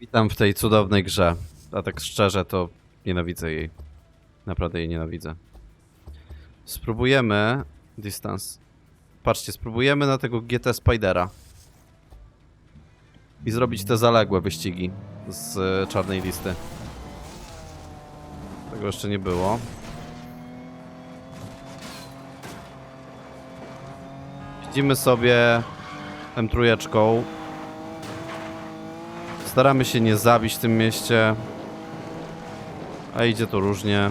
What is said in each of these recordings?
Witam w tej cudownej grze. A tak szczerze to nienawidzę jej. Naprawdę jej nienawidzę. Spróbujemy... Distance. Patrzcie, spróbujemy na tego GT Spidera. I zrobić te zaległe wyścigi z e, czarnej listy. Tego jeszcze nie było. Widzimy sobie M3. Staramy się nie zabić w tym mieście. A idzie to różnie.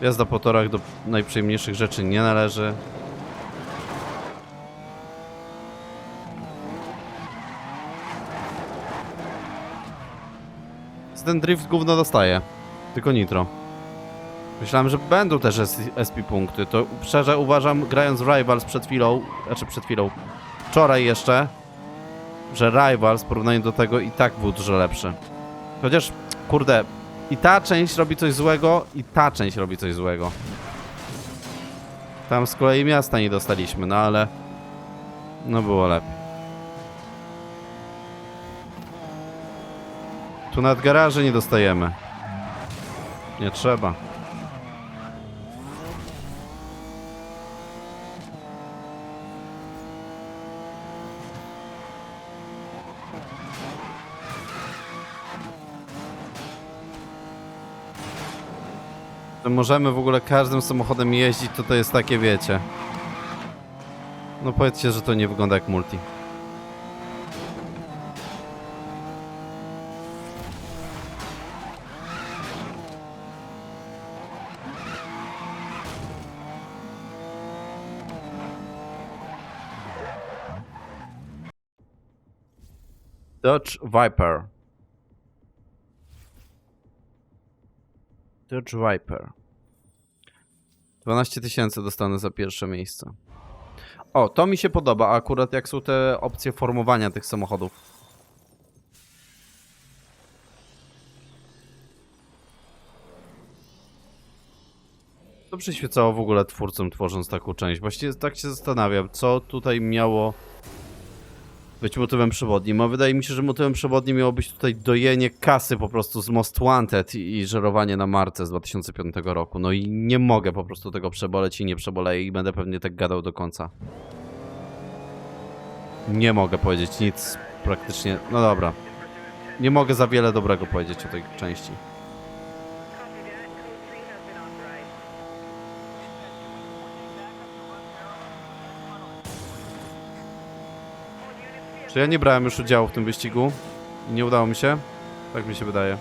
Jazda po torach do najprzyjemniejszych rzeczy nie należy. Z ten drift gówno dostaje. Tylko nitro. Myślałem, że będą też SP punkty. To szczerze uważam, grając w Rivals przed chwilą, znaczy przed chwilą, wczoraj jeszcze, że Rivals w porównaniu do tego i tak był dużo lepszy. Chociaż, kurde, i ta część robi coś złego, i ta część robi coś złego. Tam z kolei miasta nie dostaliśmy, no ale... No było lepiej. Tu nad garaże nie dostajemy. Nie trzeba. Że możemy w ogóle każdym samochodem jeździć, to to jest takie, wiecie. No powiedzcie, że to nie wygląda jak multi. Dodge Viper. Dodge Viper. 12 tysięcy dostanę za pierwsze miejsce. O, to mi się podoba, akurat jak są te opcje formowania tych samochodów. Co przyświecało w ogóle twórcom tworząc taką część? Właściwie tak się zastanawiam, co tutaj miało być motywem przewodnim. A wydaje mi się, że motywem przewodnim miało być tutaj dojenie kasy po prostu z Most Wanted i, żerowanie na marce z 2005 roku. No i nie mogę po prostu tego przeboleć i nie przeboleję i będę pewnie tak gadał do końca. Nie mogę powiedzieć nic praktycznie. No dobra. Nie mogę za wiele dobrego powiedzieć o tej części. Czy ja nie brałem już udziału w tym wyścigu? I nie udało mi się? Tak mi się wydaje.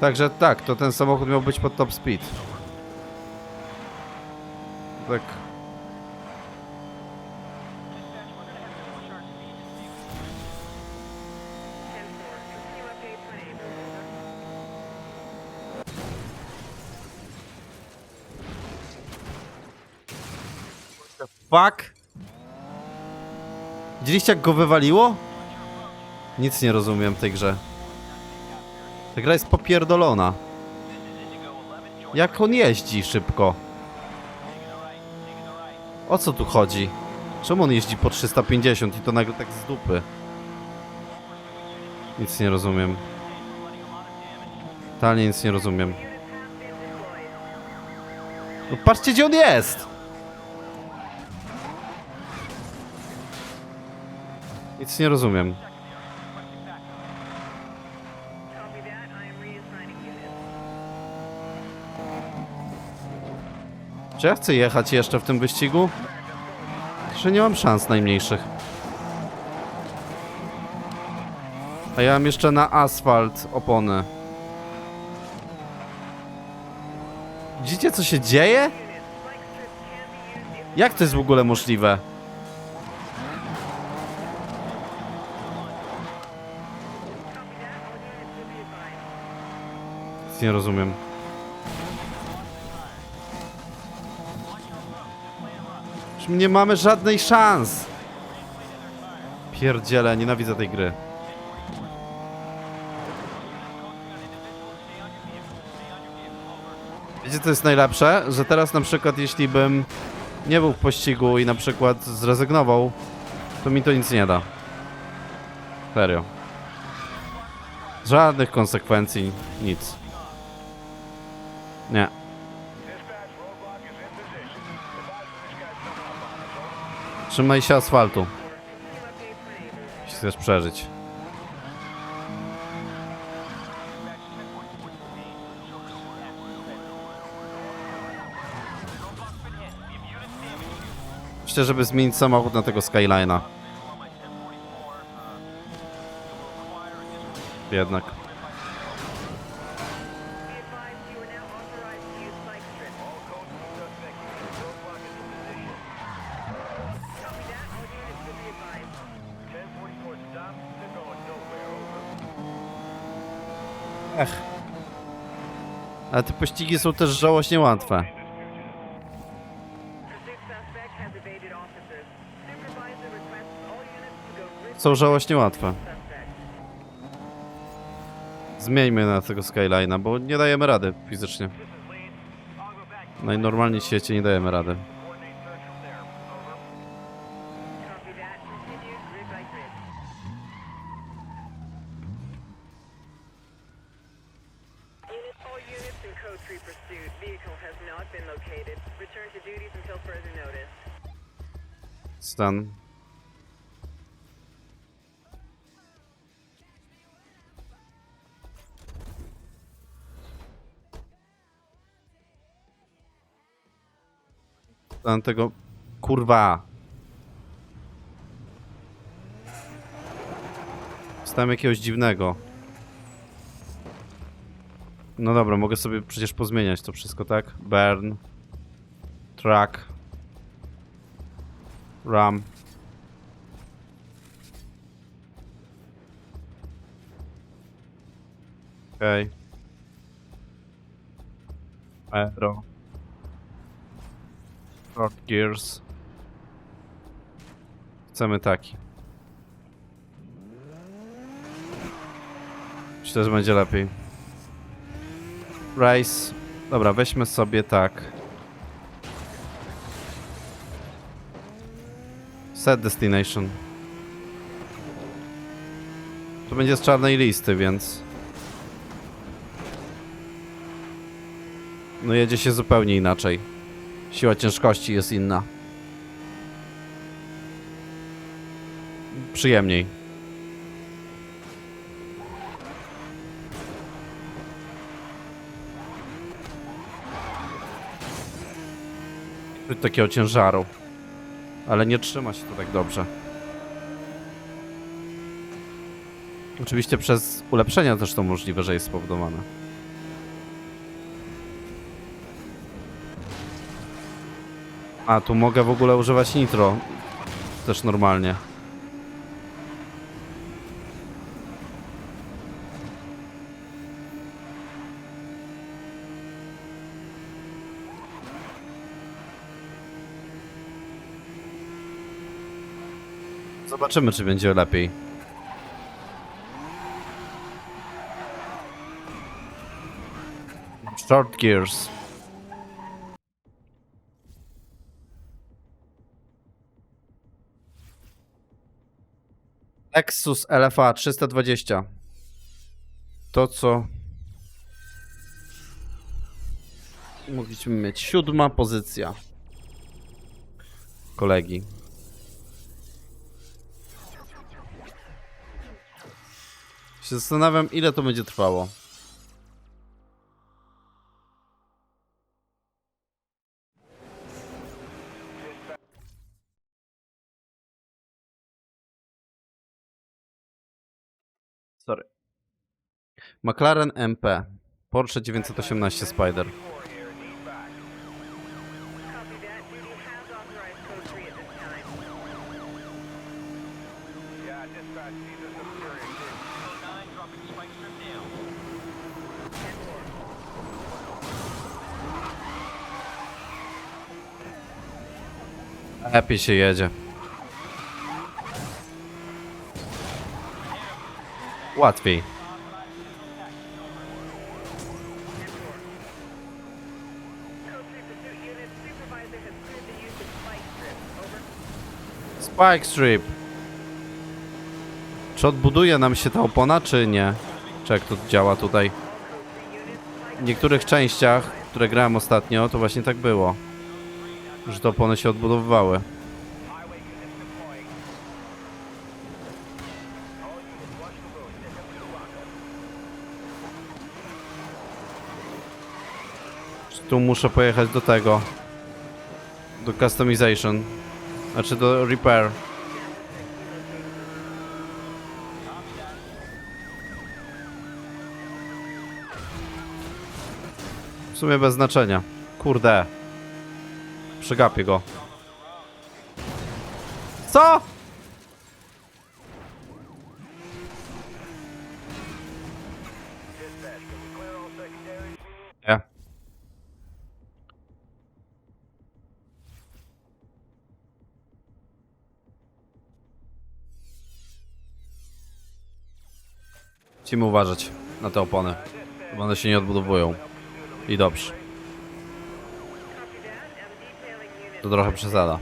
Także tak, to ten samochód miał być pod top speed. Tak. Fuck! Widzieliście jak go wywaliło? Nic nie rozumiem w tej grze. Ta gra jest popierdolona. Jak on jeździ szybko? O co tu chodzi? Czemu on jeździ po 350 i to nagle tak z dupy? Nic nie rozumiem. Totalnie nic nie rozumiem. No patrzcie gdzie on jest! Nic nie rozumiem. Czy ja chcę jechać jeszcze w tym wyścigu? Że nie mam szans najmniejszych. A ja mam jeszcze na asfalt opony. Widzicie co się dzieje? Jak to jest w ogóle możliwe? Nic nie rozumiem. Już nie mamy żadnej szans. Pierdziele, nienawidzę tej gry. Wiecie co jest najlepsze? Że teraz na przykład jeśli bym nie był w pościgu i na przykład zrezygnował To mi to nic nie da. Serio. Żadnych konsekwencji, nic. Nie. Trzymaj się asfaltu. Jeśli chcesz przeżyć. Myślę, żeby zmienić samochód na tego Skyline'a. Jednak. Ale te pościgi są też żałośnie łatwe. Są żałośnie łatwe. Zmieńmy na tego Skyline'a, bo nie dajemy rady fizycznie. Najnormalniej w świecie nie dajemy rady. Stan. Stan tego... Kurwa! Stałem jakiegoś dziwnego. No dobra, mogę sobie przecież pozmieniać to wszystko, tak? Burn. Track. Ram. Okej. Aero. Short gears. Chcemy taki. Myślę, że będzie lepiej. Race. Dobra, weźmy sobie tak. Set destination. To będzie z czarnej listy, więc... No jedzie się zupełnie inaczej. Siła ciężkości jest inna. Przyjemniej. Takiego ciężaru. Ale nie trzyma się to tak dobrze. Oczywiście przez ulepszenia też to możliwe, że jest spowodowane. A, tu mogę w ogóle używać nitro. Też normalnie. Zobaczymy, czy będzie lepiej. Short gears. Lexus LFA 320. To co mogliśmy mieć. Siódma pozycja. Kolegi. Się zastanawiam, ile to będzie trwało. Sorry. McLaren MP. Porsche 918 Spider. Lepiej się jedzie. Łatwiej. Code 3 pursuit unit supervisor has cleared the use of spike strip. Over. Spike Strip. Czy odbuduje nam się ta opona, czy nie? Czy jak to działa tutaj? W niektórych częściach, które grałem ostatnio, to właśnie tak było. Że te opony się odbudowywały. Tu muszę pojechać do tego. Do customization. Znaczy do repair. W sumie bez znaczenia. Kurde. Przegapię go. Co? Musimy uważać na te opony. One się nie odbudowują. I dobrze. To trochę przesada.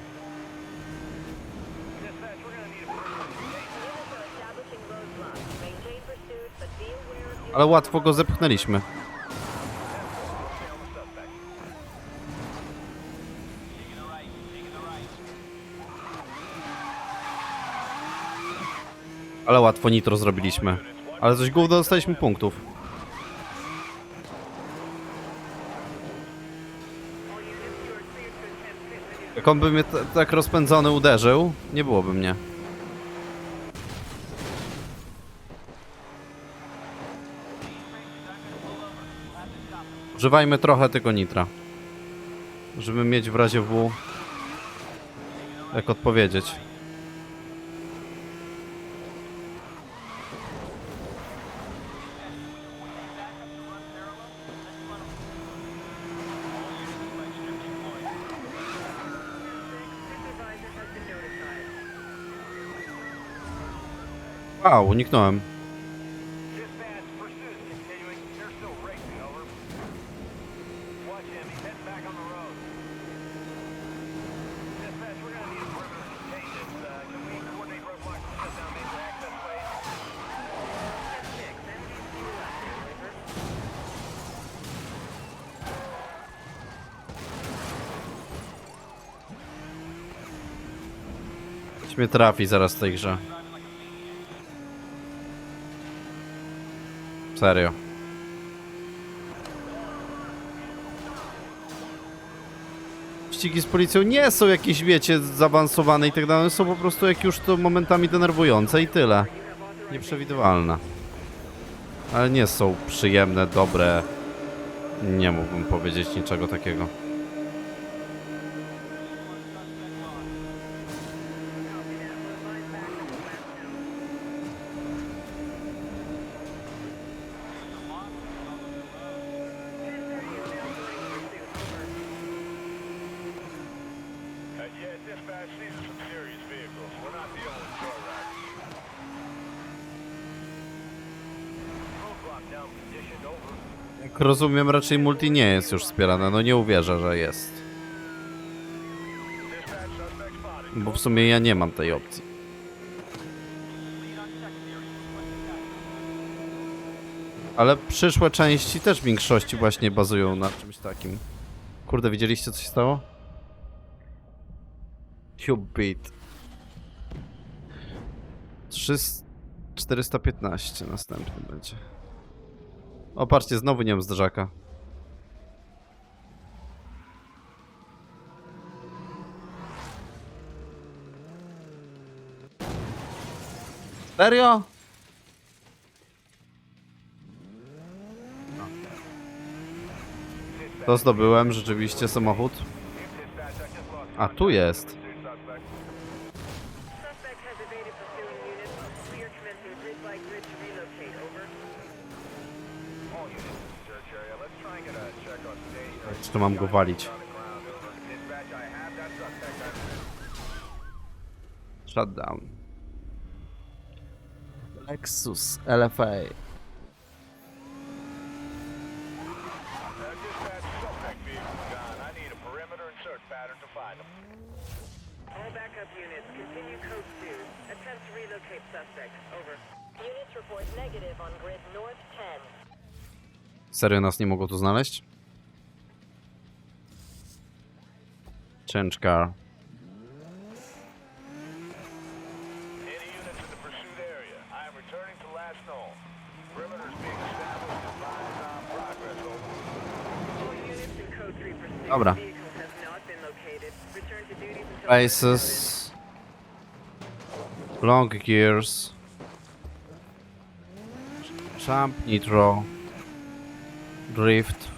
Ale łatwo go zepchnęliśmy. Ale łatwo nitro zrobiliśmy. Ale coś gówno dostaliśmy punktów. Jak on by mnie tak rozpędzony uderzył, nie byłoby mnie. Używajmy trochę tego nitra. Żeby mieć w razie W... Jak odpowiedzieć. Over. Ktoś mnie trafi zaraz w tej grze. Serio. Ścigi z policją nie są jakieś, wiecie, zaawansowane i tak dalej. Są po prostu jak już to momentami denerwujące i tyle. Nieprzewidywalne. Ale nie są przyjemne, dobre. Nie mógłbym powiedzieć niczego takiego. Jak rozumiem, raczej multi nie jest już wspierane. No nie uwierzę, że jest. Bo w sumie ja nie mam tej opcji. Ale przyszłe części też w większości właśnie bazują na czymś takim. Kurde, widzieliście co się stało? Beat. 300 415 następny będzie. O, patrzcie, znowu nie mam zderzaka. Serio? To zdobyłem rzeczywiście samochód. A tu jest. Units report negative on grid north 10. Serio nas nie mogło tu znaleźć? 3 pursuit. Dobra. Faces. Long gears. Jump, nitro. Drift.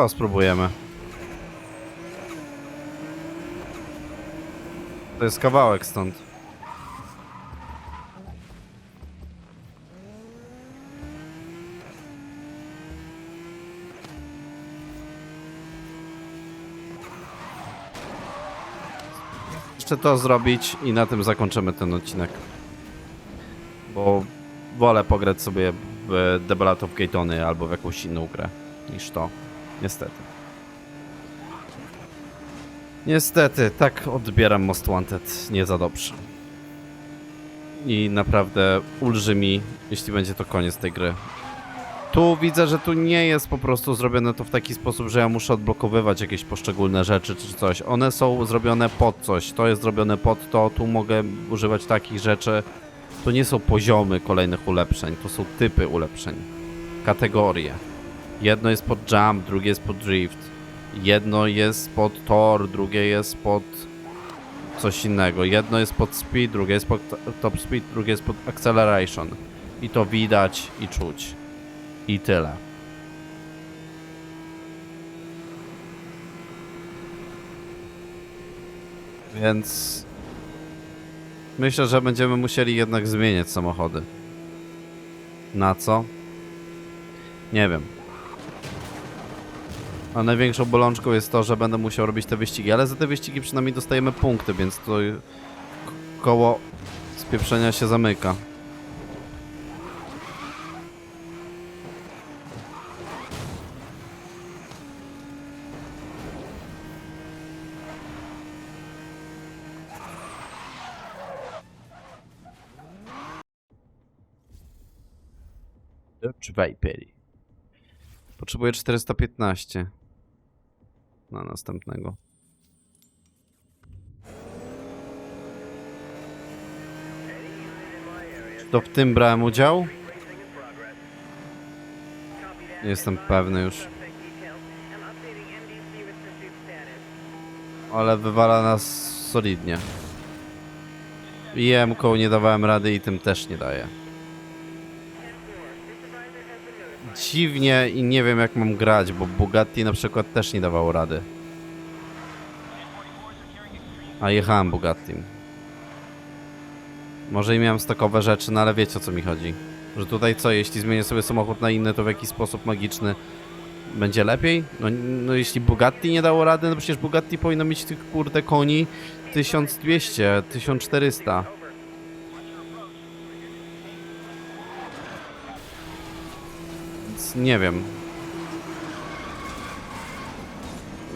To spróbujemy. To jest kawałek stąd. Jeszcze to zrobić i na tym zakończymy ten odcinek. Bo wolę pograć sobie w The Ballad of albo w jakąś inną grę niż to. Niestety. Niestety, tak odbieram Most Wanted nie za dobrze. I naprawdę ulży mi, jeśli będzie to koniec tej gry. Tu widzę, że tu nie jest po prostu zrobione to w taki sposób, że ja muszę odblokowywać jakieś poszczególne rzeczy czy coś. One są zrobione pod coś. To jest zrobione pod to, tu mogę używać takich rzeczy. To nie są poziomy kolejnych ulepszeń, to są typy ulepszeń. Kategorie. Jedno jest pod jump, drugie jest pod drift. Jedno jest pod tor, drugie jest pod coś innego. Jedno jest pod speed, drugie jest pod top speed, drugie jest pod acceleration. I to widać i czuć. I tyle. Więc myślę, że będziemy musieli jednak zmieniać samochody. Na co? Nie wiem. A największą bolączką jest to, że będę musiał robić te wyścigi, ale za te wyścigi przynajmniej dostajemy punkty, więc to koło spieprzenia się zamyka. Dodge Viper. Potrzebuję 415 na następnego. To w tym brałem udział? Jestem pewny już. Ale wywala nas solidnie. I M-ką nie dawałem rady i tym też nie daje. Dziwnie i nie wiem jak mam grać, bo Bugatti na przykład też nie dawało rady. A jechałem Bugattim. Może i miałem stokowe rzeczy, no ale wiecie o co mi chodzi. Że tutaj co, jeśli zmienię sobie samochód na inny, to w jakiś sposób magiczny będzie lepiej? No, no jeśli Bugatti nie dało rady, no przecież Bugatti powinno mieć tych kurde koni 1200, 1400. Nie wiem.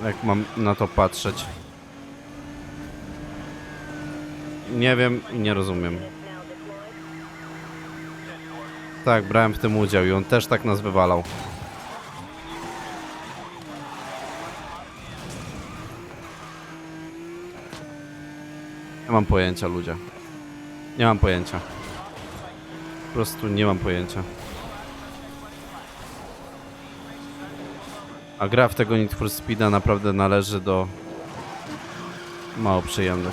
Jak mam na to patrzeć. Nie wiem i nie rozumiem. Tak, brałem w tym udział i on też tak nas wywalał. Nie mam pojęcia, ludzie. Nie mam pojęcia. Po prostu nie mam pojęcia. A gra w tego Need for Speeda naprawdę należy do mało przyjemnych.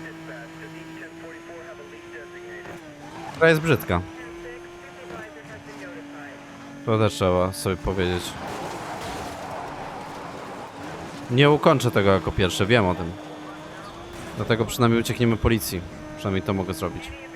Dispatch, does each 1044 have a lead designated? Gra jest brzydka. 10-6, supervisor has been notified. To też trzeba sobie powiedzieć. Nie ukończę tego jako pierwszy, wiem o tym. Dlatego przynajmniej uciekniemy policji. Przynajmniej to mogę zrobić.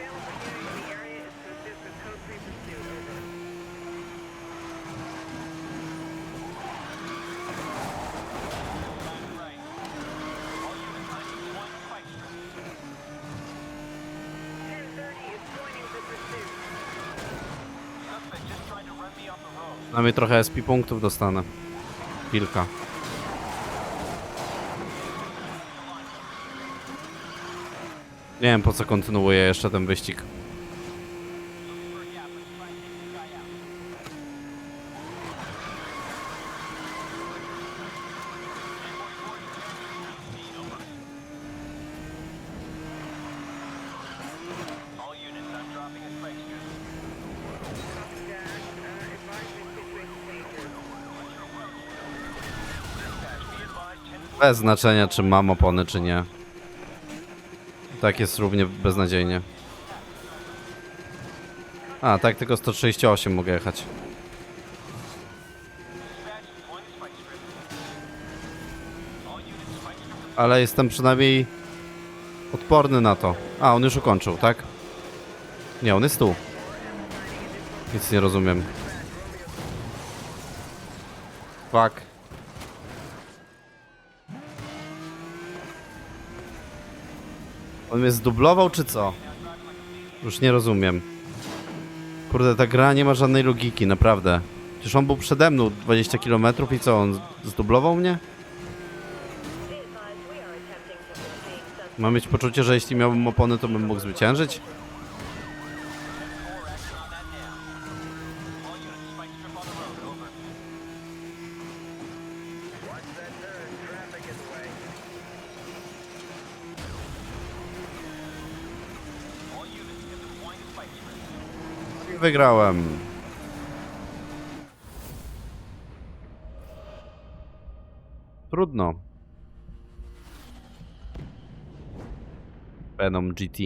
Przynajmniej trochę SP punktów dostanę. Kilka. Nie wiem po co kontynuuję jeszcze ten wyścig. Bez znaczenia czy mam opony czy nie. Tak jest równie beznadziejnie. A, tak tylko 138 mogę jechać. Ale jestem przynajmniej odporny na to. A, on już ukończył, tak? Nie, on jest tu. Nic nie rozumiem. Fuck. On mnie zdublował, czy co? Już nie rozumiem. Kurde, ta gra nie ma żadnej logiki, naprawdę. Przecież on był przede mną 20 km i co, on zdublował mnie? Mam mieć poczucie, że jeśli miałbym opony, to bym mógł zwyciężyć? I wygrałem. Trudno. Venom GT.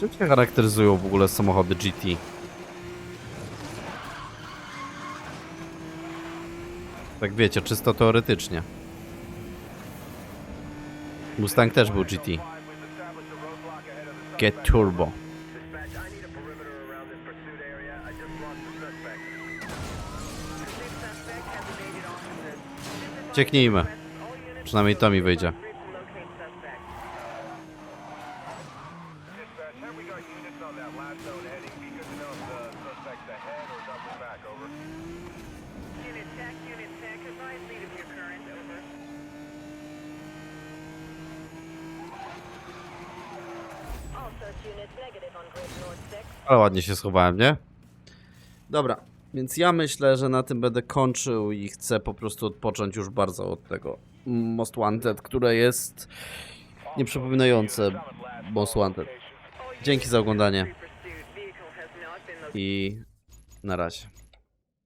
Czym się charakteryzują w ogóle samochody GT? Tak wiecie, czysto teoretycznie. Mustang też był GT. Get Turbo. Dispatch, I need a perimeter ładnie się schowałem, nie? Dobra, więc ja myślę, że na tym będę kończył i chcę po prostu odpocząć już bardzo od tego Most Wanted, które jest nieprzypominające Most Wanted. Dzięki za oglądanie i na razie.